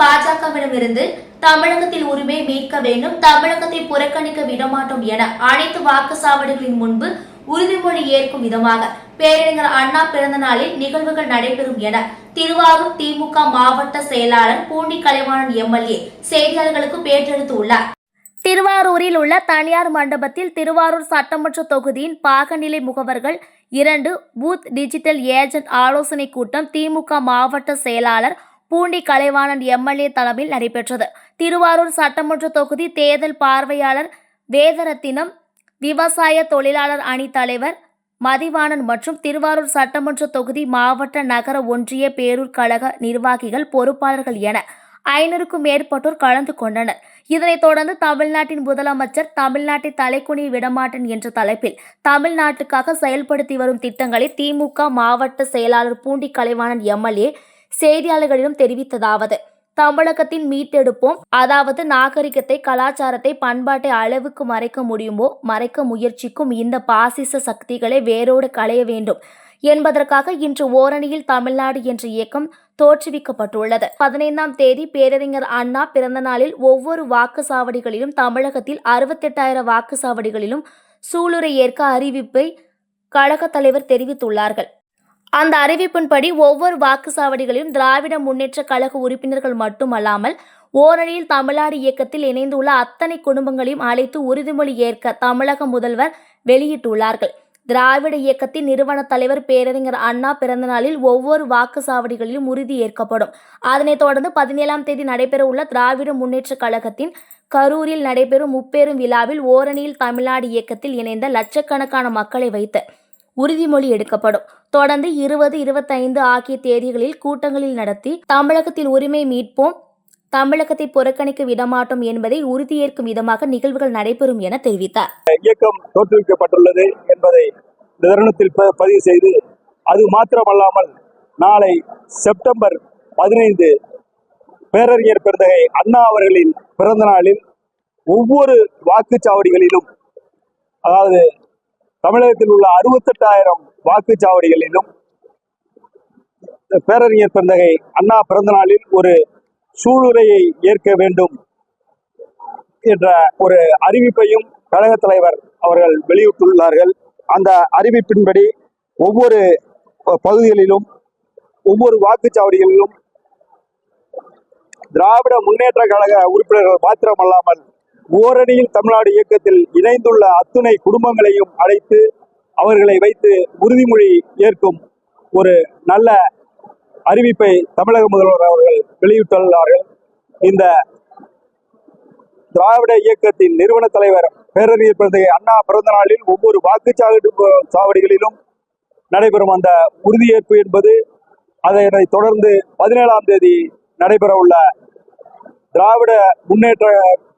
பாஜகவிடமிருந்து தமிழகத்தில் உரிமை மீட்க வேண்டும் தமிழகத்தை புறக்கணிக்க விடமாட்டோம் என அனைத்து வாக்குச்சாவடிகளின் முன்பு உறுதிமொழி ஏற்கும் விதமாக பேரறிஞர் அண்ணா பிறந்த நாளில் நிகழ்வுகள் நடைபெறும் என திருவாரூர் திமுக மாவட்ட செயலாளர் பூண்டி கலைவாணன் எம்எல்ஏ செய்தியாளர்களுக்கு பேட்டெடுத்துள்ளார் திருவாரூரில் உள்ள தனியார் மண்டபத்தில் திருவாரூர் சட்டமன்ற தொகுதியின் பாகநிலை முகவர்கள் இரண்டு பூத் டிஜிட்டல் ஏஜென்ட் ஆலோசனை கூட்டம் திமுக மாவட்ட செயலாளர் பூண்டி கலைவாணன் எம்எல்ஏ தலைமையில் நடைபெற்றது. திருவாரூர் சட்டமன்ற தொகுதி தேர்தல் பார்வையாளர் வேதரத்தினம் விவசாய தொழிலாளர் அணி தலைவர் மதிவாணன் மற்றும் திருவாரூர் சட்டமன்ற தொகுதி மாவட்ட நகர ஒன்றிய பேரூர் கழக நிர்வாகிகள் பொறுப்பாளர்கள் என ஐநூறுக்கும் மேற்பட்டோர் கலந்து கொண்டனர். இதனைத் தொடர்ந்து தமிழ்நாட்டின் முதலமைச்சர் தமிழ்நாட்டை தலைக்குனிய விடமாட்டேன் என்ற தலைப்பில் தமிழ்நாட்டுக்காக செயல்படுத்தி வரும் திட்டங்களை திமுக மாவட்ட செயலாளர் பூண்டி கலைவாணன் எம்எல்ஏ செய்தியாளர்களிடம் தெரிவித்ததாவது. தமிழகத்தின் மீட்டெடுப்போம். அதாவது நாகரிகத்தை கலாச்சாரத்தை பண்பாட்டை அளவுக்கு மறைக்க முடியுமோ மறைக்க முயற்சிக்கும் இந்த பாசிச சக்திகளை வேரோடு களைய வேண்டும். என்பதற்காக இன்று ஓரணியில் தமிழ்நாடு என்ற இயக்கம் தோற்றுவிக்கப்பட்டுள்ளது. பதினைந்தாம் தேதி பேரறிஞர் அண்ணா பிறந்த நாளில் ஒவ்வொரு வாக்குச்சாவடிகளிலும் தமிழகத்தில் அறுபத்தெட்டாயிரம் வாக்குச்சாவடிகளிலும் சூளுரை ஏற்க அறிவிப்பை கழகத் தலைவர் தெரிவித்துள்ளார்கள். அந்த அறிவிப்பின்படி ஒவ்வொரு வாக்குச்சாவடிகளிலும் திராவிட முன்னேற்ற கழக உறுப்பினர்கள் மட்டுமல்லாமல் ஓரணியில் தமிழ்நாடு இயக்கத்தில் இணைந்துள்ள அத்தனை குடும்பங்களையும் அழைத்து உறுதிமொழி ஏற்க தமிழக முதல்வர் வெளியிட்டுள்ளார்கள். திராவிட இயக்கத்தின் நிறுவன தலைவர் பேரறிஞர் அண்ணா பிறந்தநாளில் ஒவ்வொரு வாக்குச்சாவடிகளிலும் உறுதி ஏற்கப்படும். அதனைத் தொடர்ந்து பதினேழாம் தேதி நடைபெறவுள்ள திராவிட முன்னேற்ற கழகத்தின் கரூரில் நடைபெறும் முப்பெரும் விழாவில் ஓரணியில் தமிழ்நாடு இயக்கத்தில் இணைந்த லட்சக்கணக்கான மக்களை வைத்து உறுதிமொழி எடுக்கப்படும். தொடர்ந்து இருபது இருபத்தைந்து ஆகிய தேதிகளில் கூட்டங்களில் நடத்தி தமிழகத்தில் உரிமை மீட்போம் தமிழகத்தை புறக்கணிக்க விடமாட்டோம் என்பதை உறுதியேற்கும் விதமாக நிகழ்வுகள் நடைபெறும் என தெரிவித்தார். இயக்கம் தோற்றுவிக்கப்பட்டுள்ளது என்பதை இந்த தருணத்தில் ப- பதிவு செய்து அது மாத்திரமல்லாமல் நாளை செப்டம்பர் பதினைந்து பேரறிஞர் பெருந்தகை அண்ணா அவர்களின் பிறந்த நாளில் ஒவ்வொரு வாக்குச்சாவடிகளிலும் அதாவது தமிழகத்தில் உள்ள அறுபத்தெட்டாயிரம் வாக்குச்சாவடிகளிலும் பேரறிஞர் பெருந்தகை அண்ணா பிறந்த நாளில் ஒரு சூளுரையை ஏற்க வேண்டும் என்ற ஒரு அறிவிப்பையும் கழக தலைவர் அவர்கள் வெளியிட்டுள்ளார்கள். அந்த அறிவிப்பின்படி ஒவ்வொரு பகுதிகளிலும் ஒவ்வொரு வாக்குச்சாவடிகளிலும் திராவிட முன்னேற்ற கழக உறுப்பினர்கள் மாத்திரமல்லாமல் ஓரணியில் தமிழ்நாடு இயக்கத்தில் இணைந்துள்ள அத்துணை குடும்பங்களையும் அழைத்து அவர்களை வைத்து உறுதிமொழி ஏற்கும் ஒரு நல்ல அறிவிப்பை தமிழக முதல்வர் அவர்கள் வெளியிட்டுள்ளார்கள். இந்த திராவிட இயக்கத்தின் நிறுவன தலைவர் பேரறிஞர் பிறந்தகை அண்ணா பிறந்த நாளில் ஒவ்வொரு வாக்குச்சாவடி சாவடிகளிலும் நடைபெறும் அந்த உறுதியேற்பு என்பது அதனை தொடர்ந்து பதினேழாம் தேதி நடைபெறவுள்ள திராவிட முன்னேற்ற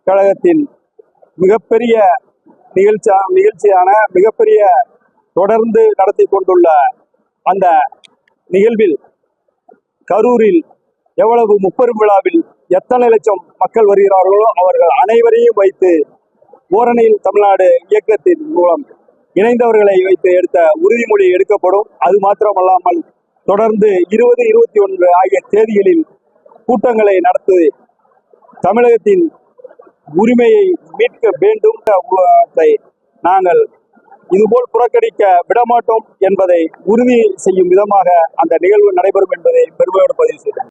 கழகத்தின் மிகப்பெரிய நிகழ்ச்சி நிகழ்ச்சியான மிகப்பெரிய தொடர்ந்து நடத்தி கொண்டுள்ள அந்த நிகழ்வில் கரூரில் எவ்வளவு முப்பெரும் விழாவில் எத்தனை லட்சம் மக்கள் வருகிறார்களோ அவர்கள் அனைவரையும் வைத்து ஓரணியில் தமிழ்நாடு இயக்கத்தின் மூலம் இணைந்தவர்களை வைத்து எடுத்த உறுதிமொழி எடுக்கப்படும். அது மாத்திரமல்லாமல் தொடர்ந்து இருபது இருபத்தி ஒன்று ஆகிய தேதிகளில் கூட்டங்களை நடத்தி தமிழகத்தின் உரிமையை மீட்க வேண்டும் நாங்கள் இதுபோல் புறக்கணிக்க விடமாட்டோம் என்பதை உறுதி செய்யும் விதமாக அந்த நிகழ்வு நடைபெறும் என்பதை பெருமையோடு பதிவு செய்தேன்